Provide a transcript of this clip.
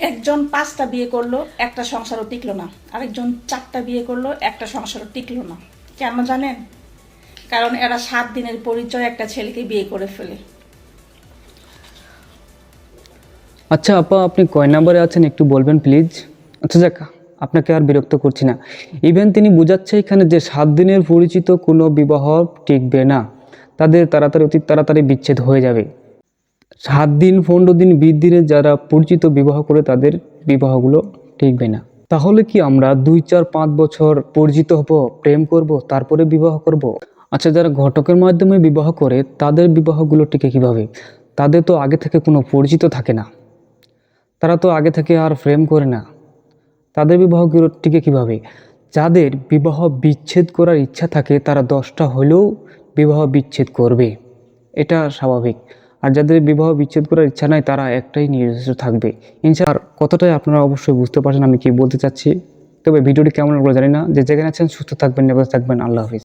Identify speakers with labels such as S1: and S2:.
S1: একজন পাঁচটা বিয়ে করল, একটা সংসারও টিকলো না। আরেকজন চারটা বিয়ে করল, একটা সংসারও টিকলো না। কেন জানেন? কারণ এরা সাত দিনের পরিচয় একটা ছেলেকে বিয়ে করে ফেলে।
S2: আচ্ছা আপা, আপনি কয় নাম্বারে আছেন একটু বলবেন, প্লিজ? আচ্ছা যাক, আপনাকে আর বিরক্ত করছি না। ইভেন তিনি বোঝাচ্ছে এখানে যে সাত দিনের পরিচিত কোনো বিবাহ টিকবে না। তাদের তাড়াতাড়ি অতি তাড়াতাড়ি বিচ্ছেদ হয়ে যাবে। সাত দিন, পনেরো দিন, বিশ দিনে যারা পরিচিত বিবাহ করে তাদের বিবাহগুলো টিকবে না। তাহলে কি আমরা দুই, চার, পাঁচ বছর পরিচিত হব, প্রেম করব, তারপরে বিবাহ করব? আচ্ছা যারা ঘটকের মাধ্যমে বিবাহ করে, তাদের বিবাহগুলো টিকে কীভাবে? তাদের তো আগে থেকে কোনো পরিচিত থাকে না। তারা তো আগে থেকে আর প্রেম করে না। তাদের বিবাহগুলো টিকে কীভাবে? যাদের বিবাহ বিচ্ছেদ করার ইচ্ছা থাকে, তারা দশটা হলেও বিবাহ বিচ্ছেদ করবে। এটা স্বাভাবিক। আর যাদের বিবাহ বিচ্ছেদ করার ইচ্ছা নাই, তারা একটাই নিজস্ব থাকবে। ইনশাআল্লাহ, কতটাই আপনারা অবশ্যই বুঝতে পারছেন আমি কি বলতে চাচ্ছি। তবে ভিডিওটি কেমন লাগল জানি না। যে যেখানে আছেন, সুস্থ থাকবেন, নিরাপদ থাকবেন। আল্লাহ হাফিজ।